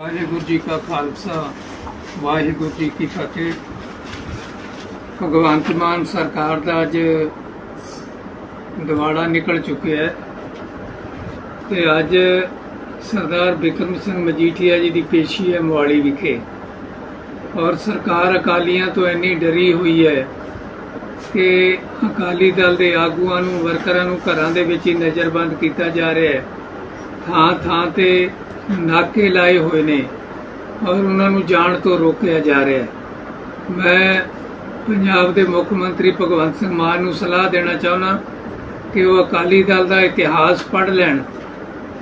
ਵਾਹਿਗੁਰੂ ਜੀ ਕਾ ਖਾਲਸਾ, ਵਾਹਿਗੁਰੂ ਜੀ ਕੀ ਫਤਿਹ। ਭਗਵੰਤ ਮਾਨ ਸਰਕਾਰ ਦਾ ਅੱਜ ਦਿਵਾੜਾ ਨਿਕਲ ਚੁੱਕਿਆ ਹੈ ਤੇ ਅੱਜ ਸਰਦਾਰ ਬਿਕਰਮ ਸਿੰਘ ਮਜੀਠੀਆ ਜੀ ਦੀ ਪੇਸ਼ੀ ਹੈ ਮੋਹਾਲੀ ਵਿਖੇ। ਔਰ ਸਰਕਾਰ ਅਕਾਲੀਆਂ ਤੋਂ ਇੰਨੀ ਡਰੀ ਹੋਈ ਹੈ ਕਿ ਅਕਾਲੀ ਦਲ ਦੇ ਆਗੂਆਂ ਨੂੰ, ਵਰਕਰਾਂ ਨੂੰ ਘਰਾਂ ਦੇ ਵਿੱਚ ਹੀ ਨਜ਼ਰਬੰਦ ਕੀਤਾ ਜਾ ਰਿਹਾ ਹੈ। ਥਾਂ ਥਾਂ ਤੇ ਨਾਕੇ ਲਾਏ ਹੋਏ ਨੇ ਔਰ ਉਹਨਾਂ ਨੂੰ ਜਾਣ ਤੋਂ ਰੋਕਿਆ ਜਾ ਰਿਹਾ ਹੈ। ਮੈਂ ਪੰਜਾਬ ਦੇ ਮੁੱਖ ਮੰਤਰੀ ਭਗਵੰਤ ਸਿੰਘ ਮਾਨ ਨੂੰ ਸਲਾਹ ਦੇਣਾ ਚਾਹੁੰਦਾ ਕਿ ਉਹ ਅਕਾਲੀ ਦਲ ਦਾ ਇਤਿਹਾਸ ਪੜ੍ਹ ਲੈਣ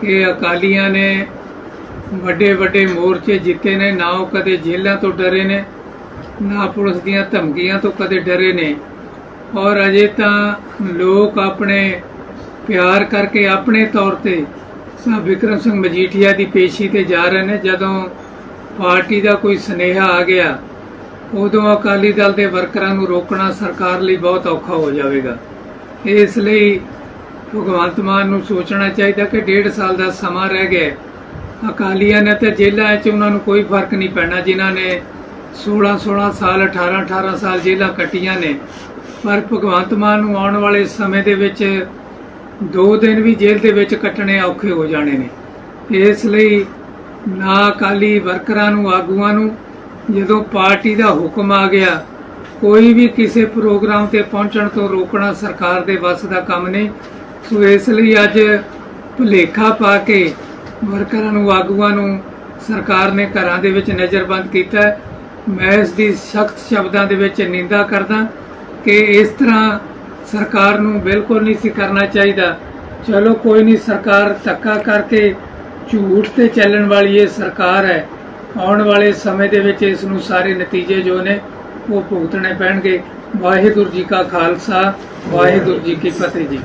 ਕਿ ਅਕਾਲੀਆਂ ਨੇ ਵੱਡੇ ਵੱਡੇ ਮੋਰਚੇ ਜਿੱਤੇ ਨੇ, ਨਾ ਉਹ ਕਦੇ ਜੇਲ੍ਹਾਂ ਤੋਂ ਡਰੇ ਨੇ, ਨਾ ਪੁਲਿਸ ਦੀਆਂ ਧਮਕੀਆਂ ਤੋਂ ਕਦੇ ਡਰੇ ਨੇ। ਔਰ ਅਜੇ ਤਾਂ ਲੋਕ ਆਪਣੇ ਪਿਆਰ ਕਰਕੇ ਆਪਣੇ ਤੌਰ ਤੇ ਸਾ ਵਿਕਰਮ ਸਿੰਘ ਮਜੀਠੀਆ ਦੀ ਪੇਸ਼ੀ ਤੇ ਜਾ ਰਹੇ ਨੇ। ਜਦੋਂ ਪਾਰਟੀ ਦਾ ਕੋਈ ਸਨੇਹਾ ਆ ਗਿਆ, ਉਦੋਂ ਅਕਾਲੀ ਦਲ ਦੇ ਵਰਕਰਾਂ ਨੂੰ ਰੋਕਣਾ ਸਰਕਾਰ ਲਈ ਬਹੁਤ ਔਖਾ ਹੋ ਜਾਵੇਗਾ। ਇਸ ਲਈ ਭਗਵੰਤ ਮਾਨ ਨੂੰ ਸੋਚਣਾ ਚਾਹੀਦਾ ਕਿ ਡੇਢ ਸਾਲ ਦਾ ਸਮਾਂ ਰਹਿ ਗਿਆ। ਅਕਾਲੀਆਂ ਨੇ ਤੇ ਜੇਲ੍ਹਾਂ 'ਚ ਉਹਨਾਂ ਨੂੰ ਕੋਈ ਫ਼ਰਕ ਨਹੀਂ ਪੈਣਾ, ਜਿਨ੍ਹਾਂ ਨੇ 16 16 ਸਾਲ 18 18 ਸਾਲ ਜੇਲ੍ਹਾਂ ਕੱਟੀਆਂ ਨੇ। ਪਰ ਭਗਵੰਤ ਮਾਨ ਨੂੰ ਆਉਣ ਵਾਲੇ ਸਮੇਂ ਦੇ ਵਿੱਚ ਦੋ ਦਿਨ ਵੀ ਜੇਲ੍ਹ ਦੇ ਵਿੱਚ ਕੱਟਣੇ ਔਖੇ ਹੋ ਜਾਣੇ ਨੇ। ਇਸ ਲਈ ਨਾ ਅਕਾਲੀ ਵਰਕਰਾਂ ਨੂੰ, ਆਗੂਆਂ ਨੂੰ ਜਦੋਂ ਪਾਰਟੀ ਦਾ ਹੁਕਮ ਆ ਗਿਆ, ਕੋਈ ਵੀ ਕਿਸੇ ਪ੍ਰੋਗਰਾਮ ਤੇ ਪਹੁੰਚਣ ਤੋਂ ਰੋਕਣਾ ਸਰਕਾਰ ਦੇ ਵੱਸ ਦਾ ਕੰਮ ਨਹੀਂ ਸੋ ਇਸ ਲਈ ਅੱਜ ਭੁਲੇਖਾ ਪਾ ਕੇ ਵਰਕਰਾਂ ਨੂੰ, ਆਗੂਆਂ ਨੂੰ ਸਰਕਾਰ ਨੇ ਘਰਾਂ ਦੇ ਵਿੱਚ ਨਜ਼ਰਬੰਦ ਕੀਤਾ। ਮੈਂ ਇਸ ਦੀ ਸਖਤ ਸ਼ਬਦਾਂ ਦੇ ਵਿੱਚ ਨਿੰਦਾ ਕਰਦਾ ਕਿ ਇਸ ਤਰ੍ਹਾਂ ਸਰਕਾਰ ਨੂੰ ਬਿਲਕੁਲ ਨਹੀਂ ਸੀ ਕਰਨਾ ਚਾਹੀਦਾ। ਚਲੋ ਕੋਈ ਨਹੀਂ, ਸਰਕਾਰ ਧੱਕਾ ਕਰਕੇ ਝੂਠ ਤੇ ਚੱਲਣ ਵਾਲੀ ਇਹ ਸਰਕਾਰ ਹੈ। ਆਉਣ ਵਾਲੇ ਸਮੇਂ ਦੇ ਵਿੱਚ ਇਸ ਨੂੰ ਸਾਰੇ ਨਤੀਜੇ ਜੋ ਨੇ, ਉਹ ਭੁਗਤਣੇ ਪੈਣਗੇ। ਵਾਹਿਗੁਰੂ ਜੀ ਕਾ ਖਾਲਸਾ, ਵਾਹਿਗੁਰੂ ਜੀ ਕੀ ਫਤਿਹ ਜੀ।